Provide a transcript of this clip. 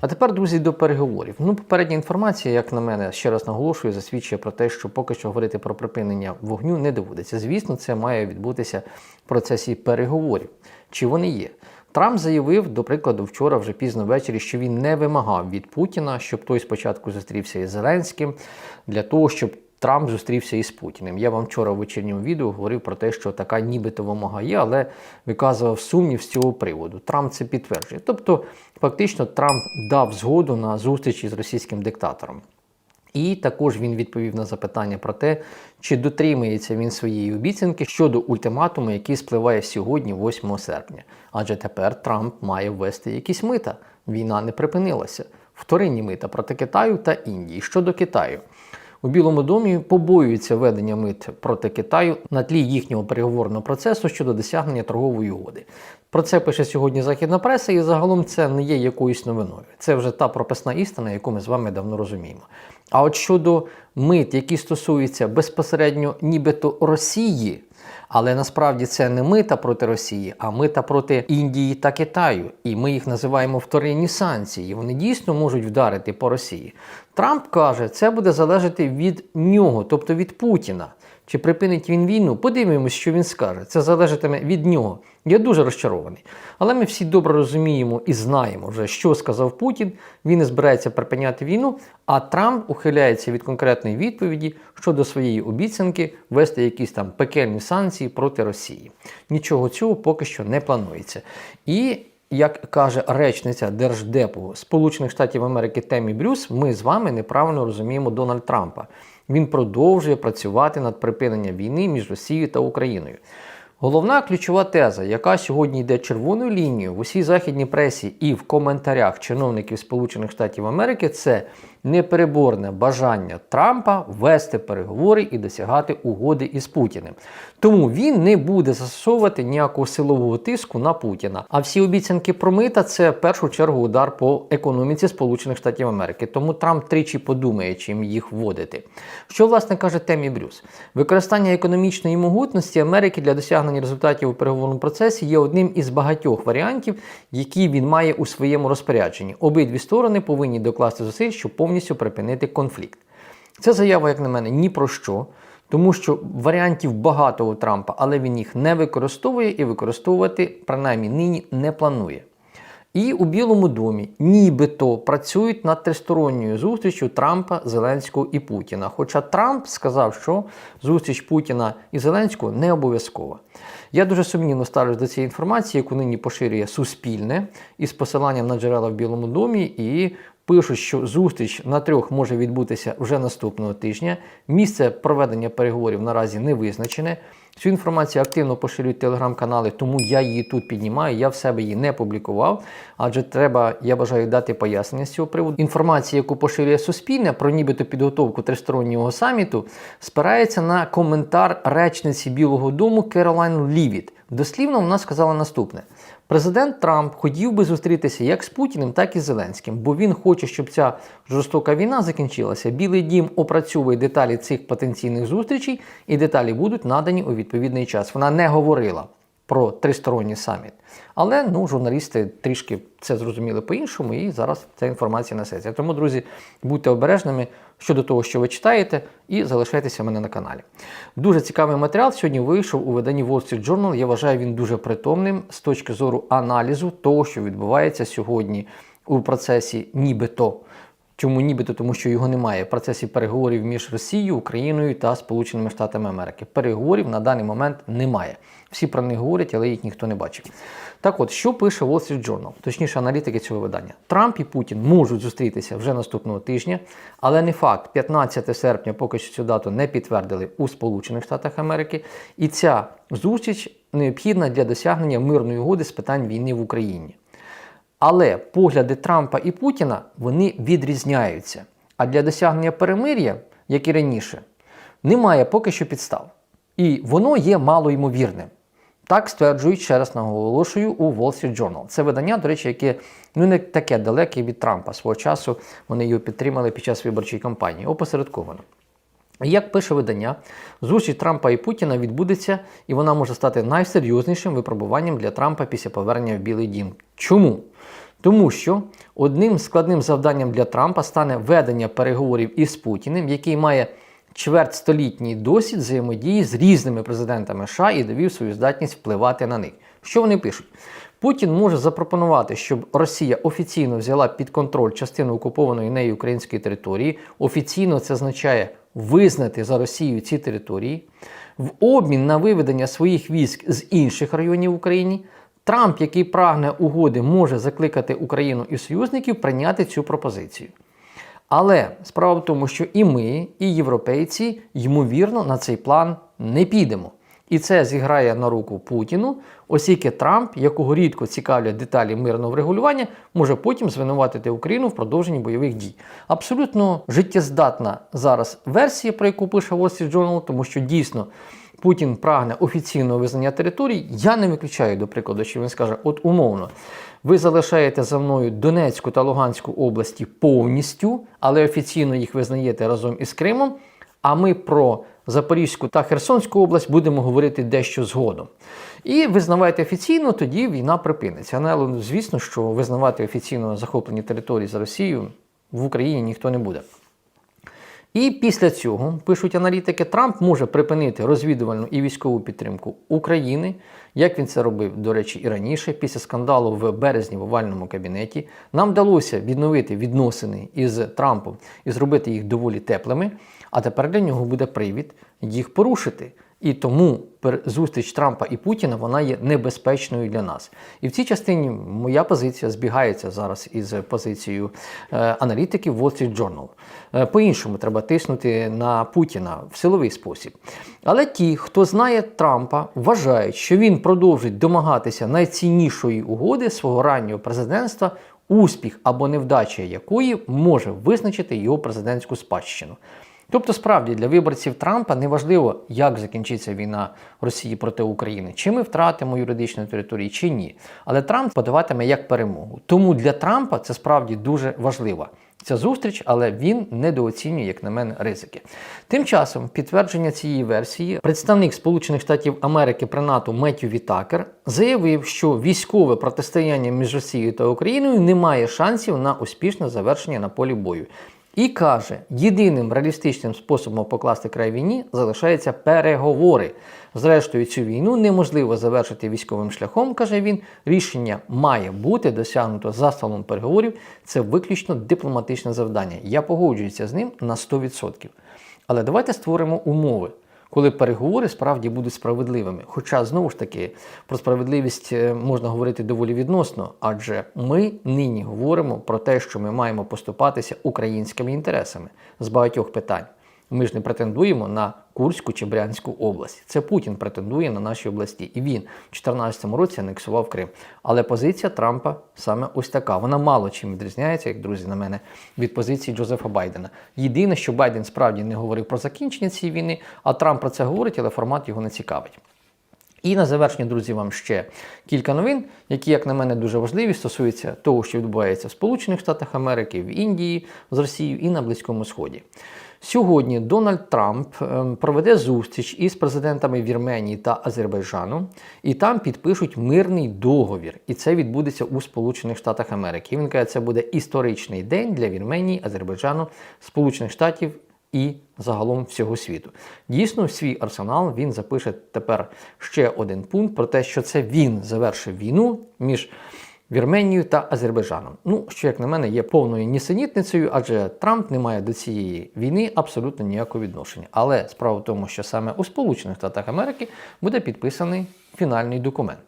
А тепер, друзі, до переговорів. Ну, попередня інформація, як на мене, ще раз наголошую, засвідчує про те, що поки що говорити про припинення вогню не доводиться. Звісно, це має відбутися в процесі переговорів. Чи вони є? Трамп заявив, до прикладу, вчора вже пізно ввечері, що він не вимагав від Путіна, щоб той спочатку зустрівся із Зеленським, для того, щоб Трамп зустрівся із Путіним. Я вам вчора в вечірньому відео говорив про те, що така нібито вимога є, але виказував сумнів з цього приводу. Трамп це підтверджує. Тобто, фактично, Трамп дав згоду на зустріч із російським диктатором. І також він відповів на запитання про те, чи дотримується він своєї обіцянки щодо ультиматуму, який спливає сьогодні, 8 серпня. Адже тепер Трамп має ввести якісь мита. Війна не припинилася. Вторинні мита проти Китаю та Індії. Щодо Китаю. У Білому домі побоюються ведення мит проти Китаю на тлі їхнього переговорного процесу щодо досягнення торгової угоди. Про це пише сьогодні західна преса, і загалом це не є якоюсь новиною. Це вже та прописна істина, яку ми з вами давно розуміємо. А от щодо мит, які стосуються безпосередньо нібито Росії, але насправді це не мита проти Росії, а мита проти Індії та Китаю. І ми їх називаємо вторинні санкції. Вони дійсно можуть вдарити по Росії. Трамп каже, це буде залежати від нього, тобто від Путіна. Чи припинить він війну? Подивимось, що він скаже. Це залежатиме від нього. Я дуже розчарований. Але ми всі добре розуміємо і знаємо вже, що сказав Путін. Він не збирається припиняти війну, а Трамп ухиляється від конкретної відповіді щодо своєї обіцянки ввести якісь там пекельні санкції проти Росії. Нічого цього поки що не планується. І як каже речниця Держдепу Сполучених Штатів Америки Темі Брюс, ми з вами неправильно розуміємо Дональд Трампа. Він продовжує працювати над припиненням війни між Росією та Україною. Головна ключова теза, яка сьогодні йде червоною лінією в усій західній пресі і в коментарях чиновників Сполучених Штатів Америки, це непереборне бажання Трампа вести переговори і досягати угоди із Путіним. Тому він не буде застосовувати ніякого силового тиску на Путіна. А всі обіцянки про мита це в першу чергу удар по економіці Сполучених Штатів Америки. Тому Трамп тричі подумає, чим їх вводити. Що власне каже Темі Брюс? Використання економічної могутності Америки для досягнення результатів у переговорному процесі є одним із багатьох варіантів, які він має у своєму розпорядженні. Обидві сторони повинні докласти зусиль, щоб повністю припинити конфлікт. Це заява, як на мене, ні про що. Тому що варіантів багато у Трампа, але він їх не використовує і використовувати, принаймні нині, не планує. І у Білому домі нібито працюють над тристоронньою зустрічю Трампа, Зеленського і Путіна. Хоча Трамп сказав, що зустріч Путіна і Зеленського не обов'язкова. Я дуже сумнівно ставлюсь до цієї інформації, яку нині поширює Суспільне із посиланням на джерела в Білому домі і пишуть, що зустріч на трьох може відбутися вже наступного тижня. Місце проведення переговорів наразі не визначене. Цю інформацію активно поширюють телеграм-канали, тому я її тут піднімаю. Я в себе її не публікував, адже треба, я бажаю дати пояснення з цього приводу. Інформація, яку поширює Суспільне про нібито підготовку тристороннього саміту, спирається на коментар речниці Білого Дому Керолайн Лівіт. Дослівно вона сказала наступне: президент Трамп хотів би зустрітися як з Путіним, так і з Зеленським, бо він хоче, щоб ця жорстока війна закінчилася. Білий дім опрацьовує деталі цих потенційних зустрічей, і деталі будуть надані у відповідний час. Вона не говорила про тристоронній саміт. Але ну, журналісти трішки це зрозуміли по-іншому, і зараз ця інформація несеться. Тому, друзі, будьте обережними щодо того, що ви читаєте, і залишайтеся в мене на каналі. Дуже цікавий матеріал сьогодні вийшов у виданні Wall Street Journal. Я вважаю він дуже притомним з точки зору аналізу того, що відбувається сьогодні у процесі нібито. Чому нібито? Тому що його немає в процесі переговорів між Росією, Україною та Сполученими Штатами Америки. Переговорів на даний момент немає. Всі про них говорять, але їх ніхто не бачив. Так от, що пише Wall Street Journal, точніше, аналітики цього видання. Трамп і Путін можуть зустрітися вже наступного тижня, але не факт, 15 серпня поки що цю дату не підтвердили у Сполучених Штатах Америки. І ця зустріч необхідна для досягнення мирної угоди з питань війни в Україні. Але погляди Трампа і Путіна вони відрізняються. А для досягнення перемир'я, як і раніше, немає поки що підстав. І воно є малоймовірним. Так стверджують ще раз наголошую у Wall Street Journal. Це видання, до речі, яке ну не таке далеке від Трампа. Свого часу вони його підтримали під час виборчої кампанії. Опосередковано. Як пише видання, зустріч Трампа і Путіна відбудеться, і вона може стати найсерйознішим випробуванням для Трампа після повернення в Білий Дім. Чому? Тому що одним складним завданням для Трампа стане ведення переговорів із Путіним, який має чвертьстолітній досвід взаємодії з різними президентами США і довів свою здатність впливати на них. Що вони пишуть? Путін може запропонувати, щоб Росія офіційно взяла під контроль частину окупованої нею української території. Офіційно це означає визнати за Росію ці території в обмін на виведення своїх військ з інших районів України. Трамп, який прагне угоди, може закликати Україну і союзників прийняти цю пропозицію. Але справа в тому, що і ми, і європейці, ймовірно, на цей план не підемо. І це зіграє на руку Путіну, оскільки Трамп, якого рідко цікавлять деталі мирного врегулювання, може потім звинуватити Україну в продовженні бойових дій. Абсолютно життєздатна зараз версія, про яку пише Wall Street Journal, тому що дійсно Путін прагне офіційного визнання територій. Я не виключаю, до прикладу, що він скаже: от умовно, ви залишаєте за мною Донецьку та Луганську області повністю, але офіційно їх визнаєте разом із Кримом. А ми про Запорізьку та Херсонську область будемо говорити дещо згодом. І визнавайте офіційно, тоді війна припиниться. Але звісно, що визнавати офіційно захоплені території за Росію в Україні ніхто не буде. І після цього, пишуть аналітики, Трамп може припинити розвідувальну і військову підтримку України, як він це робив, до речі, і раніше, після скандалу в березні в овальному кабінеті. Нам вдалося відновити відносини із Трампом і зробити їх доволі теплими. А тепер для нього буде привід їх порушити. І тому зустріч Трампа і Путіна вона є небезпечною для нас. І в цій частині моя позиція збігається зараз із позицією е, аналітиків Wall Street Journal. Е, По-іншому треба тиснути на Путіна в силовий спосіб. Але ті, хто знає Трампа, вважають, що він продовжить домагатися найціннішої угоди свого раннього президентства, успіх або невдача якої може визначити його президентську спадщину. Тобто, справді для виборців Трампа не важливо, як закінчиться війна Росії проти України, чи ми втратимо юридичну територію, чи ні. Але Трамп подаватиме як перемогу. Тому для Трампа це справді дуже важливо. Ця зустріч, але він недооцінює, як на мене, ризики. Тим часом, підтвердження цієї версії, представник Сполучених Штатів Америки при НАТО Меттю Вітакер заявив, що військове протистояння між Росією та Україною не має шансів на успішне завершення на полі бою. І каже, єдиним реалістичним способом покласти край війні залишаються переговори. Зрештою, цю війну неможливо завершити військовим шляхом, каже він. Рішення має бути досягнуто за столом переговорів. Це виключно дипломатичне завдання. Я погоджуюся з ним на 100%. Але давайте створимо умови коли переговори справді будуть справедливими. Хоча знову ж таки про справедливість е, можна говорити доволі відносно, адже ми нині говоримо про те, що ми маємо поступатися українськими інтересами з багатьох питань. Ми ж не претендуємо на Курську чи Брянську область. Це Путін претендує на наші області, і він у 2014 році анексував Крим. Але позиція Трампа саме ось така. Вона мало чим відрізняється, як друзі, на мене, від позиції Джозефа Байдена. Єдине, що Байден справді не говорив про закінчення цієї війни, а Трамп про це говорить, але формат його не цікавить. І на завершення, друзі, вам ще кілька новин, які, як на мене, дуже важливі, стосуються того, що відбувається в Сполучених Штатах Америки, в Індії з Росією і на Близькому Сході. Сьогодні Дональд Трамп ем, проведе зустріч із президентами Вірменії та Азербайджану, і там підпишуть мирний договір. І це відбудеться у Сполучених Штатах Америки. Він каже, це буде історичний день для Вірменії, Азербайджану, Сполучених Штатів і загалом всього світу. Дійсно, в свій арсенал він запише тепер ще один пункт про те, що це він завершив війну між. Вірменією та Азербайджаном. Ну, що, як на мене, є повною нісенітницею, адже Трамп не має до цієї війни абсолютно ніякого відношення. Але справа в тому, що саме у Сполучених Штатах Америки буде підписаний фінальний документ.